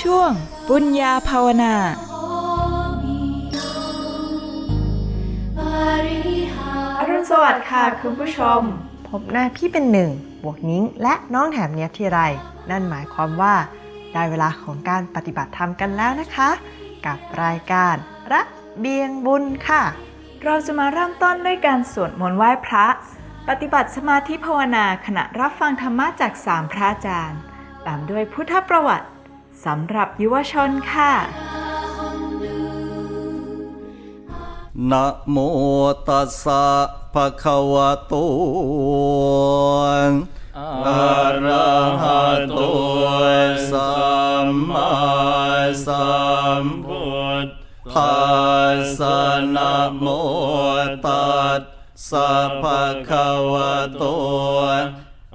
ช่วงปุญญาภาวนา อรุณสวัสดิ์ค่ะคุณผู้ชม พบหน้าพี่เป็นหนึ่ง บวกนิ้ง และน้องแถมเนี้ยบทีไร นั่นหมายความว่า ได้เวลาของการปฏิบัติธรรมกันแล้วนะคะ กับรายการระเบียงบุญค่ะ เราจะมาเริ่มต้นด้วยการสวดมนต์ไหว้พระ ปฏิบัติสมาธิภาวนาขณะรับฟังธรรมะจากสามพระอาจารย์ ตามด้วยพุทธประวัติ สำหรับยุวชนค่ะ นะโมตัสสะภะคะวะโตอะระหะโตสัมมาสัมพุทธัสสะนะโมตัสสะภะคะวะโต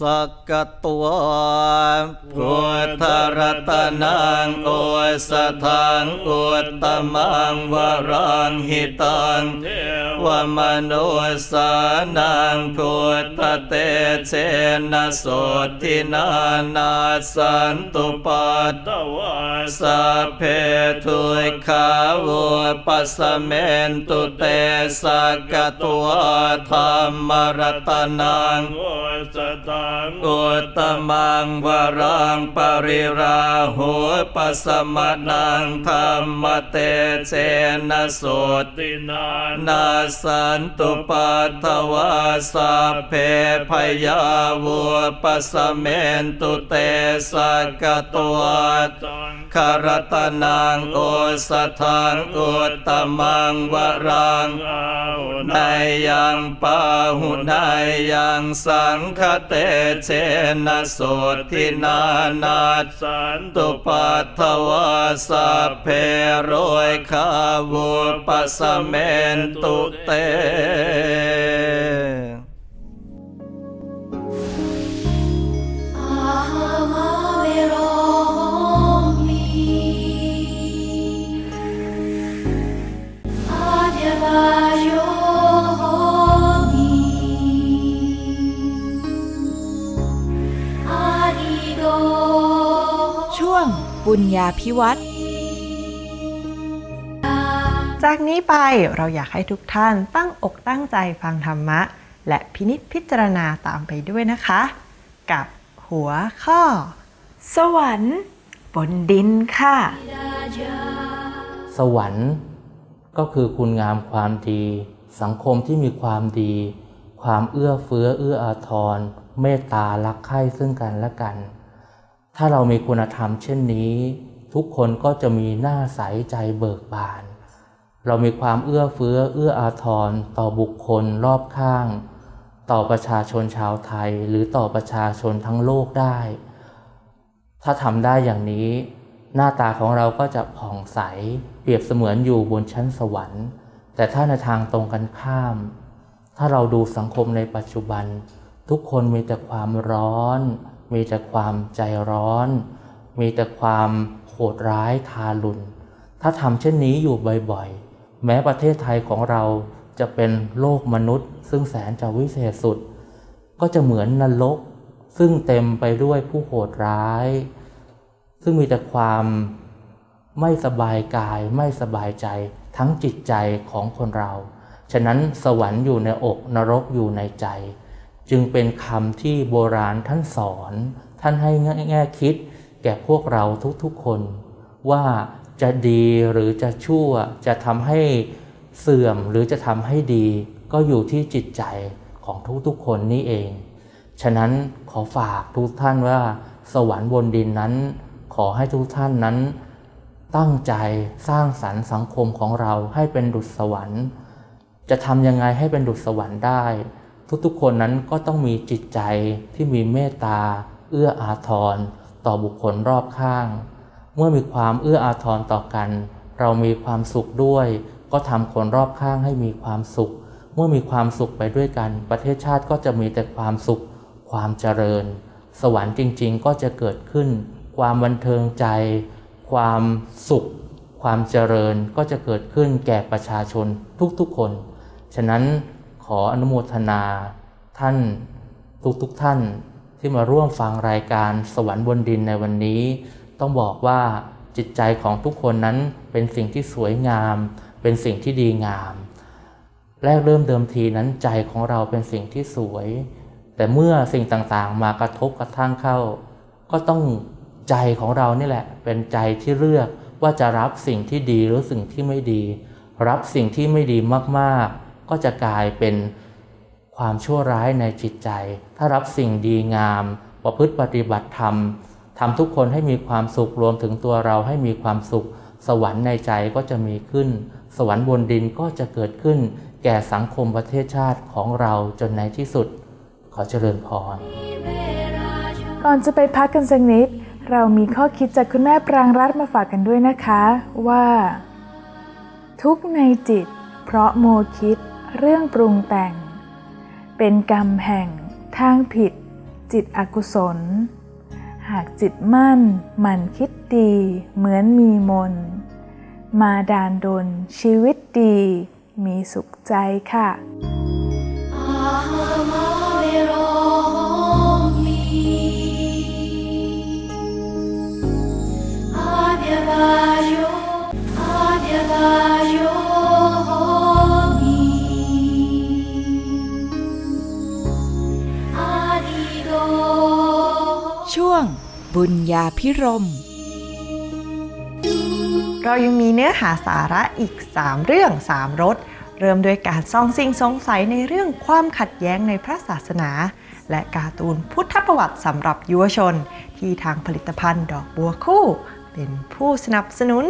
สั กตัวพุทธรัตนังโอสถังอุตตมังวรังหิตังวมโนสานังพุทธเตเชนะโสทินานาสันตุปัตตวสัพเพทุยขาวปัสเมนตุเตสักตัวธรรมรัตนังโอุตตมังวรังปริราหุปัสมนังธรรมเตเจนะโสตินานาสันตุปัตถวาสัพเพพยาวุปัสเมนตุเตสักกตัวคารตนังโอสถังอุตตมังวรังนายยังปาหุนายยังสังคเตเชนะโสทินานาสันตุปัตถวาสัพเพโรยคาวุปสเมนตุเต ช่วงปุญญาพิวัตรจากนี้ไปเราอยากให้ทุกท่านตั้งอกตั้งใจฟังธรรมะ และพินิจพิจารณาตามไปด้วยนะคะ กับหัวข้อ สวรรค์บนดินค่ะ สวรรค์ ก็คือคุณงามความดี สังคมที่มีความดี ความเอื้อเฟื้อเอื้ออาทร เมตตารักใคร่ซึ่งกันและกัน ถ้าเรามีคุณธรรมเช่นนี้ ทุกคนก็จะมีหน้าใสใจเบิกบาน เรามีความเอื้อเฟื้อเอื้ออาทรต่อบุคคลรอบข้าง ต่อประชาชนชาวไทยหรือต่อประชาชนทั้งโลกได้ ถ้าทำได้อย่างนี้ หน้าตาของเราก็จะผ่องใส เปรียบเสมือนอยู่บนชั้นสวรรค์ แต่ถ้าในทางตรงกันข้าม ถ้าเราดูสังคมในปัจจุบัน ทุกคนมีแต่ความร้อน มีแต่ความใจร้อน มีแต่ความโหดร้ายทารุณ ถ้าทำเช่นนี้อยู่บ่อยๆ แม้ประเทศไทยของเราจะเป็นโลกมนุษย์ ซึ่งแสนจะวิเศษสุด ก็จะเหมือนนรก ซึ่งเต็มไปด้วยผู้โหดร้าย ซึ่งมีแต่ความไม่สบายกายไม่สบายใจทั้งจิตใจของคนเรา ฉะนั้นสวรรค์อยู่ในอกนรกอยู่ในใจ จึงเป็นคำที่โบราณท่านสอน ท่านให้แง่คิด แก่พวกเราทุกๆคน ว่าจะดีหรือจะชั่วจะทำให้เสื่อมหรือจะทำให้ดี ก็อยู่ที่จิตใจของทุกๆคนนี่เอง ฉะนั้นขอฝากทุกท่านว่าสวรรค์บนดินนั้น ขอให้ทุกท่านนั้น ตั้งใจสร้างสรรค์สังคมของเราให้เป็นดุจสวรรค์ จะทำยังไงให้เป็นดุจสวรรค์ได้ ทุกๆคนนั้นก็ต้องมีจิตใจที่มีเมตตา เอื้ออาทร ต่อบุคคลรอบข้าง เมื่อมีความเอื้ออาทรต่อกัน เรามีความสุขด้วย ก็ทำคนรอบข้างให้มีความสุข เมื่อมีความสุขไปด้วยกัน ประเทศชาติก็จะมีแต่ความสุข ความเจริญ สวรรค์จริง ๆ ก็จะเกิดขึ้น ความบันเทิงใจ ความสุข ความเจริญก็จะเกิดขึ้นแก่ประชาชนทุกๆคน ฉะนั้น ขออนุโมทนาท่านทุกๆทท่านที่มาร่วมฟังรายการสวรรค์บนดินในวันนี้ ต้องบอกว่าจิตใจของทุกคนนั้นเป็นสิ่งที่สวยงาม เป็นสิ่งที่ดีงาม แรกเริ่มเดิมทีนั้นใจของเราเป็นสิ่งที่สวย แต่เมื่อสิ่งต่างๆ มากระทบกระทั่งเข้า ก็ต้องใจของเรานี่แหละ เป็นใจที่เลือกว่าจะรับสิ่งที่ดีหรือสิ่งที่ไม่ดี รับสิ่งที่ไม่ดีมากๆ ก็จะกลายเป็นความชั่วร้ายในจิตใจ ถ้ารับสิ่งดีงาม ประพฤติปฏิบัติธรรมทำทุกคนให้มีความสุขรวมถึงตัวเราให้มีความสุข สวรรค์ในใจก็จะมีขึ้น สวรรค์บนดินก็จะเกิดขึ้น แก่สังคมประเทศชาติของเราจนในที่สุด ขอเจริญพรก่อนจะไปพักกันสักนิด เรามีข้อคิดจากคุณแม่ปรางรัตน์มาฝากกันด้วยนะคะว่า ทุกในจิต เพราะโมคิด เรื่องปรุงแต่ง เป็นกรรมแห่งทางผิด จิตอกุศล หากจิตมั่นหมันคิดดีเหมือนมีมน มาดานดนชีวิตดีมีสุขใจค่ะช่ว บุญญาพิรม เรายังมีเนื้อหาสาระอีก 3 เรื่อง 3รสเริ่มด้วยการส่องสิ่งสงสัยในเรื่องความขัดแย้งในพระศาสนา และการ์ตูนพุทธประวัติสำหรับยุวชน ที่ทางผลิตภัณฑ์ดอกบัวคู่ เป็นผู้สนับสนุน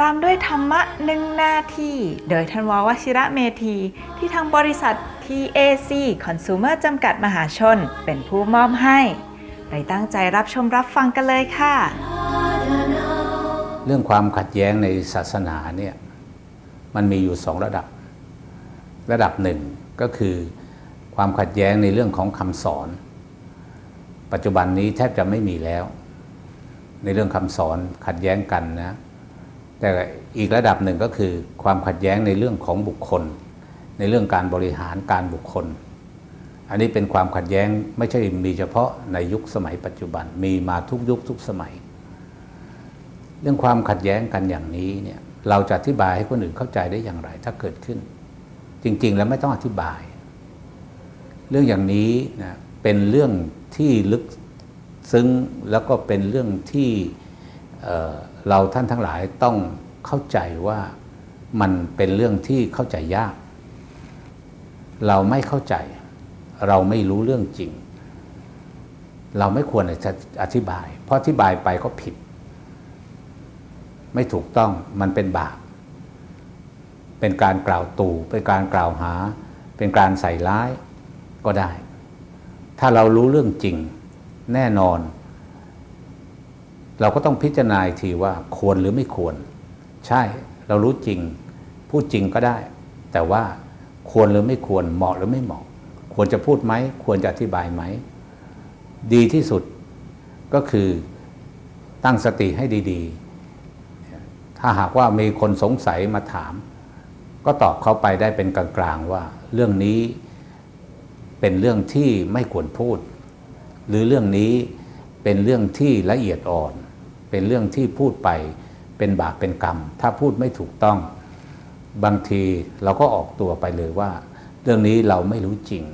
ตามด้วยธรรมะหนึ่งนาทีโดยธันวาวชิระเมธี ที่ทางบริษัท TAC Consumer จำกัดมหาชน เป็นผู้มอบให้ ไปตั้งใจรับชมรับฟังกันเลยค่ะ เรื่องความขัดแย้งในศาสนาเนี่ยมันมีอยู่สองระดับ ระดับหนึ่งก็คือความขัดแย้งในเรื่องของคำสอน ปัจจุบันนี้แทบจะไม่มีแล้ว ในเรื่องคำสอนขัดแย้งกันนะแต่อีกระดับหนึ่งก็คือความขัดแย้งในเรื่องของบุคคล ในเรื่องการบริหารการบุคคล อันนี้เป็นความขัดแย้งไม่ใช่มีเฉพาะในยุคสมัยปัจจุบันมีมาทุกยุคทุกสมัย เรื่องความขัดแย้งกันอย่างนี้เนี่ยเราจะอธิบายให้คนอื่นเข้าใจได้อย่างไร ถ้าเกิดขึ้น จริง ๆ แล้วไม่ต้องอธิบาย เรื่องอย่างนี้นะเป็นเรื่องที่ลึกซึ้งแล้วก็เป็นเรื่องที่เเราท่านทั้งหลายต้องเข้าใจว่ามันเป็นเรื่องที่เข้าใจยาก เราไม่เข้าใจ เราไม่รู้เรื่องจริง เราไม่ควรจะอธิบาย เพราะอธิบายไปก็ผิด ไม่ถูกต้องมันเป็นบาป เป็นการกล่าวตู่เป็นการกล่าวหา เป็นการใส่ร้ายก็ได้ ถ้าเรารู้เรื่องจริงแน่นอน เราก็ต้องพิจารณาทีว่าควรหรือไม่ควร ใช่เรารู้จริง พูดจริงก็ได้ แต่ว่าควรหรือไม่ควรเหมาะหรือไม่เหมาะ ควรจะพูดไหม ควรจะอธิบายไหม ดีที่สุดก็คือตั้งสติให้ดีๆ ถ้าหากว่ามีคนสงสัยมาถาม ก็ตอบเขาไปได้เป็นกลางๆว่าเรื่องนี้เป็นเรื่องที่ไม่ควรพูด หรือเรื่องนี้เป็นเรื่องที่ละเอียดอ่อน เป็นเรื่องที่พูดไปเป็นบาปเป็นกรรม ถ้าพูดไม่ถูกต้อง บางทีเราก็ออกตัวไปเลยว่า เรื่องนี้เราไม่รู้จริง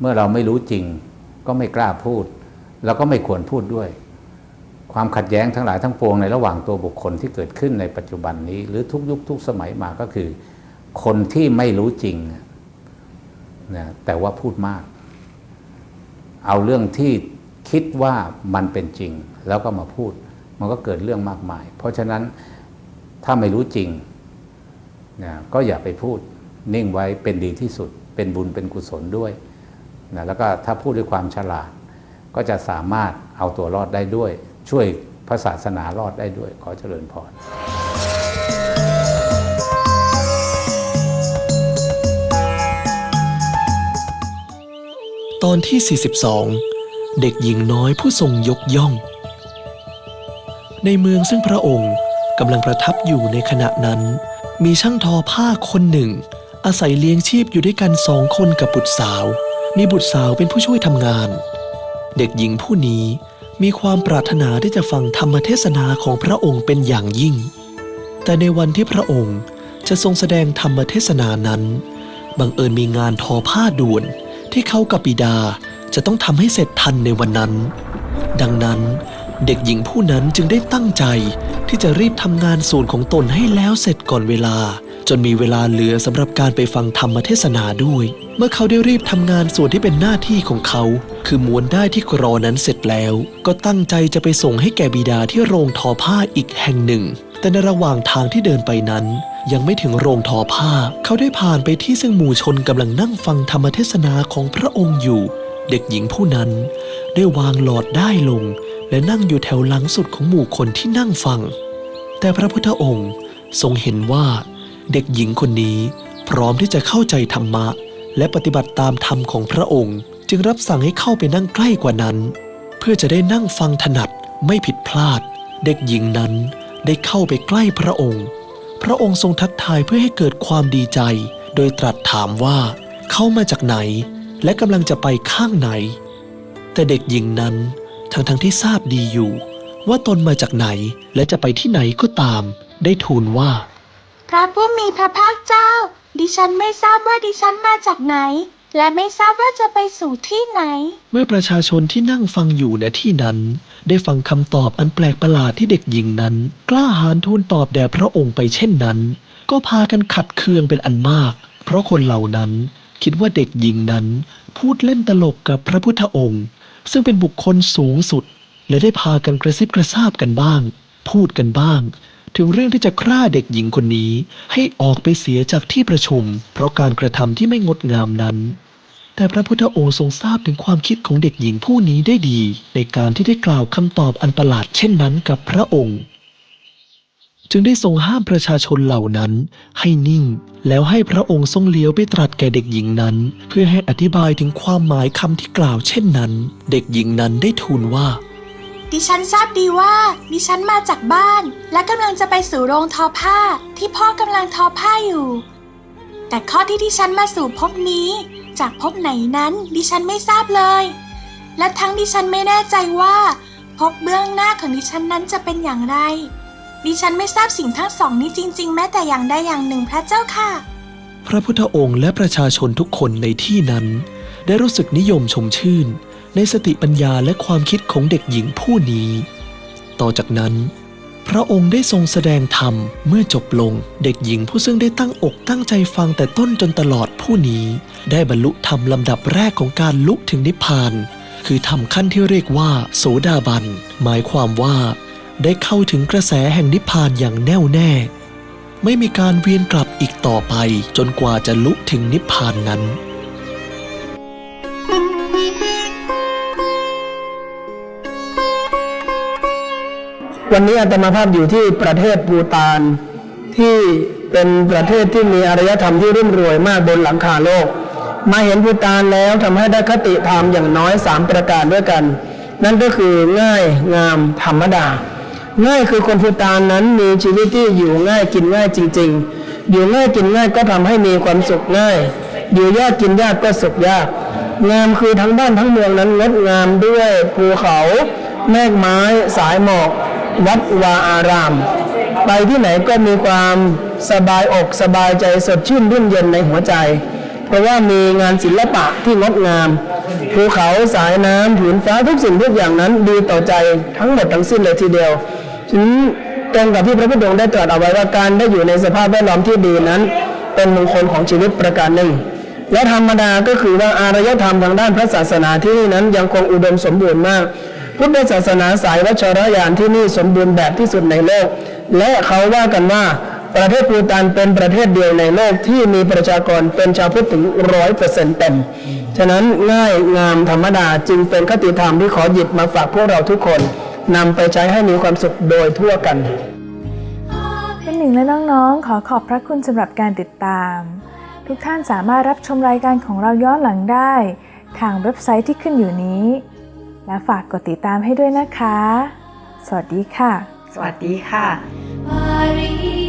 เมื่อเราไม่รู้จริง ก็ไม่กล้าพูด แล้วก็ไม่ควรพูดด้วย ความขัดแย้งทั้งหลายทั้งปวงในระหว่างตัวบุคคลที่เกิดขึ้นในปัจจุบันนี้ หรือทุกยุคทุกสมัยมาก็คือ คนที่ไม่รู้จริงนะแต่ว่าพูดมาก เอาเรื่องที่คิดว่ามันเป็นจริง แล้วก็มาพูด มันก็เกิดเรื่องมากมาย เพราะฉะนั้นถ้าไม่รู้จริงนะก็อย่าไปพูดนิ่งไว้เป็นดีที่สุด เป็นบุญเป็นกุศลด้วย นะแล้วก็ถ้าพูดด้วยความฉลาด ก็จะสามารถเอาตัวรอดได้ด้วย ช่วยพระศาสนารอดได้ด้วย ขอเจริญพรตอนที่ 42 เด็กหญิงน้อยผู้ทรงยกย่อง ในเมืองซึ่งพระองค์กำลังประทับอยู่ในขณะนั้น มีช่างทอผ้าคนหนึ่ง อาศัยเลี้ยงชีพอยู่ด้วยกันสองคนกับบุตรสาว มีบุตรสาวเป็นผู้ช่วยทำงาน เด็กหญิงผู้นี้มีความปรารถนาที่จะฟังธรรมเทศนาของพระองค์เป็นอย่างยิ่ง แต่ในวันที่พระองค์จะทรงแสดงธรรมเทศนานั้น บังเอิญมีงานทอผ้าด่วนที่เขากับบิดาจะต้องทำให้เสร็จทันในวันนั้น ดังนั้นเด็กหญิงผู้นั้นจึงได้ตั้งใจที่จะรีบทำงานส่วนของตนให้แล้วเสร็จก่อนเวลา จนมีเวลาเหลือสำหรับการไปฟังธรรมเทศนาด้วย เมื่อเขาได้รีบทำงานส่วนที่เป็นหน้าที่ของเขา คือม้วนได้ที่กรอนั้นเสร็จแล้ว ก็ตั้งใจจะไปส่งให้แก่บิดาที่โรงทอผ้าอีกแห่งหนึ่ง แต่ในระหว่างทางที่เดินไปนั้น ยังไม่ถึงโรงทอผ้า เขาได้ผ่านไปที่ซึ่งหมู่ชนกำลังนั่งฟังธรรมเทศนาของพระองค์อยู่ เด็กหญิงผู้นั้น ได้วางหลอดได้ลง และนั่งอยู่แถวหลังสุดของหมู่คนที่นั่งฟัง แต่พระพุทธองค์ทรงเห็นว่า เด็กหญิงคนนี้พร้อมที่จะเข้าใจธรรมะ และปฏิบัติตามธรรมของพระองค์ จึงรับสั่งให้เข้าไปนั่งใกล้กว่านั้น เพื่อจะได้นั่งฟังถนัดไม่ผิดพลาด เด็กหญิงนั้นได้เข้าไปใกล้พระองค์ พระองค์ทรงทักทายเพื่อให้เกิดความดีใจ โดยตรัสถามว่า เข้ามาจากไหน และกำลังจะไปข้างไหน แต่เด็กหญิงนั้นทั้งทั้งที่ทราบดีอยู่ ว่าตนมาจากไหนและจะไปที่ไหนก็ตาม ได้ทูลว่า พระผู้มีพระภาคเจ้า ดิฉันไม่ทราบว่าดิฉันมาจากไหน และไม่ทราบว่าจะไปสู่ที่ไหน เมื่อประชาชนที่นั่งฟังอยู่ณที่นั้น ได้ฟังคำตอบอันแปลกประหลาดที่เด็กหญิงนั้น กล้าหาญทูลตอบแด่พระองค์ไปเช่นนั้น ก็พากันขัดเคืองเป็นอันมาก เพราะคนเหล่านั้นคิดว่าเด็กหญิงนั้น พูดเล่นตลกกับพระพุทธองค์ ซึ่งเป็นบุคคลสูงสุด และได้พากันกระซิบกระซาบกันบ้าง พูดกันบ้าง ถึงเรื่องที่จะฆ่าเด็กหญิงคนนี้ ให้ออกไปเสียจากที่ประชุม เพราะการกระทำที่ไม่งดงามนั้น แต่พระพุทธองค์ทรงทราบถึงความคิดของเด็กหญิงผู้นี้ได้ดี ในการที่ได้กล่าวคำตอบอันประหลาดเช่นนั้นกับพระองค์ จึงได้ทรงห้ามประชาชนเหล่านั้น ให้นิ่ง แล้วให้พระองค์ทรงเลี้ยวไปตรัสแก่เด็กหญิงนั้น เพื่อให้อธิบายถึงความหมายคำที่กล่าวเช่นนั้น เด็กหญิงนั้นได้ทูลว่า ดิฉันทราบดีว่า ดิฉันมาจากบ้าน และกำลังจะไปสู่โรงทอผ้า ที่พ่อกำลังทอผ้าอยู่ แต่ข้อที่ดิฉันมาสู่ภพนี้ จากภพไหนนั้น ดิฉันไม่ทราบเลย และทั้งดิฉันไม่แน่ใจว่าภพเบื้องหน้าของดิฉันนั้นจะเป็นอย่างไร ดิฉันไม่ทราบสิ่งทั้งสองนี้จริง ๆ แม้แต่อย่างใดอย่างหนึ่งพระเจ้าค่ะ พระพุทธองค์และประชาชนทุกคนในที่นั้น ได้รู้สึกนิยมชมชื่น ในสติปัญญาและความคิดของเด็กหญิงผู้นี้ ต่อจากนั้น พระองค์ได้ทรงแสดงธรรมเมื่อจบลงเด็กหญิงผู้ซึ่งได้ตั้งอกตั้งใจฟังแต่ต้นจนตลอดผู้นี้ ได้บรรลุธรรมลำดับแรกของการลุกถึงนิพพาน คือธรรมขั้นที่เรียกว่า โสดาบัน หมายความว่า ได้เข้าถึงกระแสแห่งนิพพานอย่างแน่วแน่ ไม่มีการเวียนกลับอีกต่อไปจนกว่าจะลุถึงนิพพานนั้น วันนี้อาตมาภาพอยู่ที่ประเทศปูตานที่เป็นประเทศที่มีอารยธรรมที่รุ่มรวยมากบนหลังคาโลก มาเห็นปูตานแล้วทำให้ได้คติธรรมอย่างน้อยสามประการด้วยกัน นั่นก็คือง่ายงามธรรมดา ง่ายคือคนปูตานนั้นมีชีวิตที่อยู่ง่ายกินง่ายจริง ๆ อยู่ง่ายกินง่ายก็ทำให้มีความสุขง่าย อยู่ยากกินยากก็สุขยาก งามคือทั้งบ้านทั้งเมืองนั้นงดงามด้วยภูเขา แมกไม้สายหมอก วัดวาอาราม ไปที่ไหนก็มีความสบายอกสบายใจสดชื่นรื่นเย็นในหัวใจ เพราะว่ามีงานศิลปะที่งดงามภูเขาสายน้ำผืนฟ้าทุกสิ่งทุกอย่างนั้นดีต่อใจทั้งหมดทั้งสิ้นเลยทีเดียวฉะนั้นตรงกับที่พระพุทธองค์ได้ตรัสเอาไว้ว่าการได้อยู่ในสภาพแวดล้อมที่ดีนั้น เป็นมงคลของชีวิตประการหนึ่ง และธรรมดาก็คือว่าอารยธรรมทางด้านพระศาสนาที่นี่นั้นยังคงอุดมสมบูรณ์มาก พุทธศาสนาสายวัชรยานที่นี่สมบูรณ์แบบที่สุดในโลก และเขาว่ากันว่าประเทศภูตานเป็นประเทศเดียวในโลกที่มีประชากรเป็นชาวพุทธถึงร้อยเปอร์เซ็นต์เต็ม ฉะนั้นง่ายงามธรรมดาจึงเป็นคติธรรมที่ขอหยิบมาฝากพวกเราทุกคนนำไปใช้ให้มีความสุขโดยทั่วกัน เป็นหนึ่งและน้องๆ ขอขอบพระคุณสำหรับการติดตาม ทุกท่านสามารถรับชมรายการของเราย้อนหลังได้ ทางเว็บไซต์ที่ขึ้นอยู่นี้ และฝากกดติดตามให้ด้วยนะคะ สวัสดีค่ะ สวัสดีค่ะ